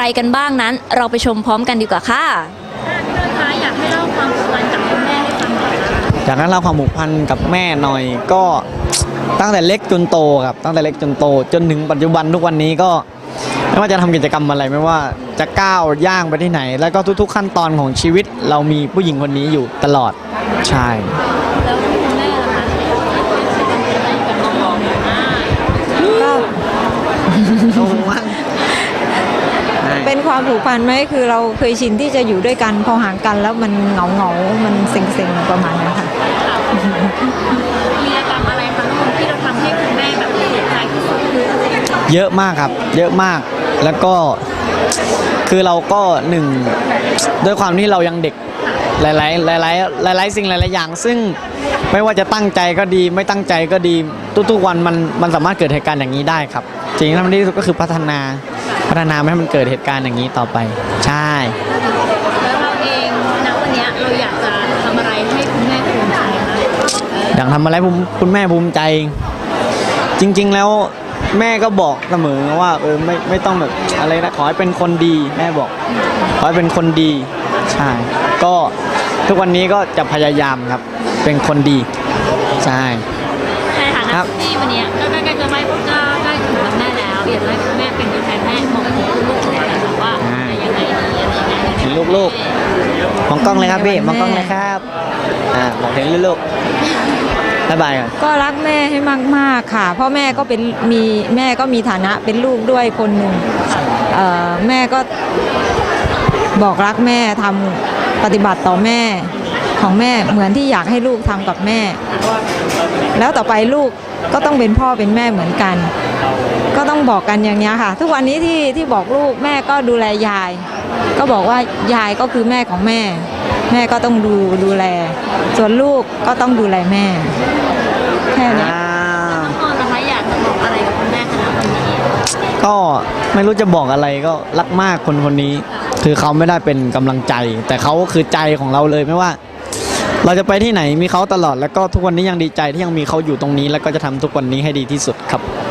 รกันบ้างนั้น เราไปชมพร้อมกันดีกว่าค่ะคะอยากให้เล่าความสัมพันธ์กับคุณแม่ให้ฟังหน่อยนะคะจากนั้นเราความผูกพันกับแม่หน่อยก็ตั้งแต่เล็กจนโตครับ ตั้งแต่เล็กจนโต จนถึงปัจจุบันทุกวันนี้ก็ไม่ว่าจะทำกิจกรรมอะไรไม่ว่าจะก้าวย่างไปที่ไหน แล้วก็ทุก ๆ ขั้นตอนของชีวิต เรามีผู้หญิงคนนี้อยู่ตลอดใช่ แล้วคุณแม่ล่ะคะกับน้องๆหน่อยนะ ก็ เป็น ความผูกพันไหมคือเราเคยชินที่จะอยู่ด้วยกันพอห่างกันแล้วมันเหงาเหงาๆมันเซ็งๆประมาณนั้นค่ะมีกรรมอะไรคะลูกที่เราทำให้คุณแม่แบบเสียใจที่สุดเยอะมากครับ เยอะมากแล้วก็คือเราก็หนึ่งด้วยความที่เรายังเด็กหลายๆหลายๆหลาย ๆ สิ่งหลายๆอย่าง ซึ่งไม่ว่าจะตั้งใจก็ดีไม่ตั้งใจก็ดีทุกๆวันมันมันสามารถเกิดเหตุการณ์อย่างนี้ได้ครับ สิ่งที่ทำได้ที่สุดก็คือพัฒนาพัฒนาไม่ให้มันเกิดเหตุการณ์อย่างนี้ต่อไป ใช่ แล้วเราเองณวันเนี้ยเราอยากจะทำอะไรให้คุณแม่ภูมิใจคะอยากทำอะไรผมคุณแม่ภูมิใจ จริง ๆ แล้วแม่ก็บอกเสมอว่า เออไม่ไม่ต้องแบบอะไรนะขอให้เป็นคนดีแม่บอกขอให้เป็นคนดีใช่ก็ทุกวันนี้ก็จะพยายามครับ เป็นคนดีใช่ ในฐานะครับ ที่วันเนี้ยก็ใกล้ๆจะไม่ก็ใกล้ถึ ลูกๆ มองกล้องเลยครับพี่ มองกล้องเลยครับ อ่าบอกถึงลูกๆบ๊ายบายก่อน ก็รักแม่ให้มาก ๆ ค่ะ เพราะแม่ก็เป็นมีแม่ก็มีฐานะเป็นลูกด้วยคนหนึ่งเอ่อแม่ก็บอกรักแม่ทำปฏิบัติต่อแม่ของแม่เหมือนที่อยากให้ลูกทำกับแม่ แล้วต่อไปลูกก็ต้องเป็นพ่อเป็นแม่เหมือนกัน ก็ต้องบอกกันอย่างนี้ยค่ะ ทุกวันนี้ที่ที่บอกลูกแม่ก็ดูแลยาย ก็บอกว่ายายก็คือแม่ของแม่ แม่ก็ต้องดูดูแล ส่วนลูกก็ต้องดูแลแม่ แค่เนี้ยอ่าน้องออนนะคะอยากจะบอกอะไรกับคุณแม่ขนาดวันนี้ ก็ไม่รู้จะบอกอะไรก็รักมากคนคนนี้ คือเขาไม่ได้เป็นกำลังใจ แต่เขาคือใจของเราเลยไม่ว่า เราจะไปที่ไหนมีเขาตลอดแล้วก็ทุกวันนี้ยังดีใจที่ยังมีเขาอยู่ตรงนี้ แล้วก็จะทำทุกวันนี้ให้ดีที่สุดครับ